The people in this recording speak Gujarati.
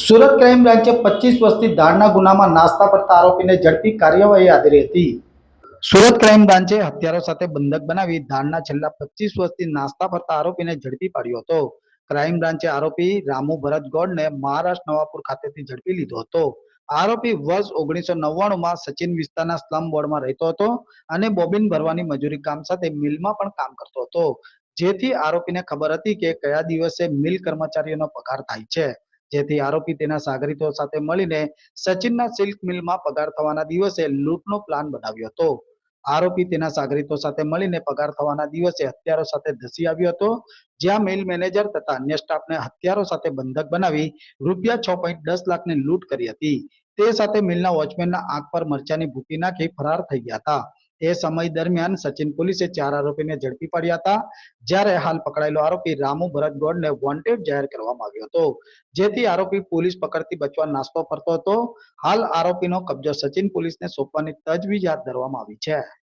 સુરત ક્રાઇમ બ્રાન્ચે પચીસ વર્ષથી દાળના ગુનામાં નાસ્તા પડતા આરોપીને ઝડપી કાર્યવાહી આદરી હતી. સુરત ક્રાઇમ બ્રાન્ચે હત્યારો સાથે બંધક બનાવી દાળના છેલ્લા પચીસ વર્ષથી નાસ્તા ફરતા આરોપીને ઝડપી પાડ્યો હતો. ક્રાઇમ બ્રાન્ચે આરોપી રામુ ભરત ગોડને મહારાષ્ટ્ર નવાપુર ખાતેથી ઝડપી લીધો હતો. આરોપી વર્ષ ઓગણીસો નવ્વાણુંમાં સચિન વિસ્તારના સ્લમ બોર્ડમાં રહેતો હતો અને બોબિન ભરવાની મજૂરી કામ સાથે મિલમાં પણ કામ કરતો હતો. જેથી આરોપીને ખબર હતી કે કયા દિવસે મિલ કર્મચારીઓનો પગાર થાય છે. જેથી આરોપી તેના સાગરીતો સાથે મળીને સચિનના સિલ્ક મિલમાં પગાર થવાના દિવસે લૂંટનો પ્લાન બનાવ્યો હતો. આરોપી તેના સાગરીતો સાથે મળીને પગાર થવાના દિવસે હત્યારો સાથે ધસી આવ્યો હતો, જ્યાં મિલ મેનેજર તથા અન્ય સ્ટાફને હત્યારો સાથે બંધક બનાવી રૂપિયા છ પોઈન્ટ દસ લાખની લૂંટ કરી હતી. તે સાથે મિલના વોચમેનના આંખ પર મરચાની ભૂકી નાખી ફરાર થઈ ગયા હતા. એ સમય દરમિયાન સચિન પોલીસે ચાર આરોપીને ઝડપી પાડ્યા હતા. જ્યારે હાલ પકડાયેલો આરોપી રામુ ભરત ગોડને વોન્ટેડ જાહેર કરવામાં આવ્યો હતો. જેથી આરોપી પોલીસ પકડતી બચવા નાસ્તો ફરતો હતો. હાલ આરોપીનો કબજો સચિન પોલીસને સોંપવાની તજવીજ હાથ ધરવામાં આવી છે.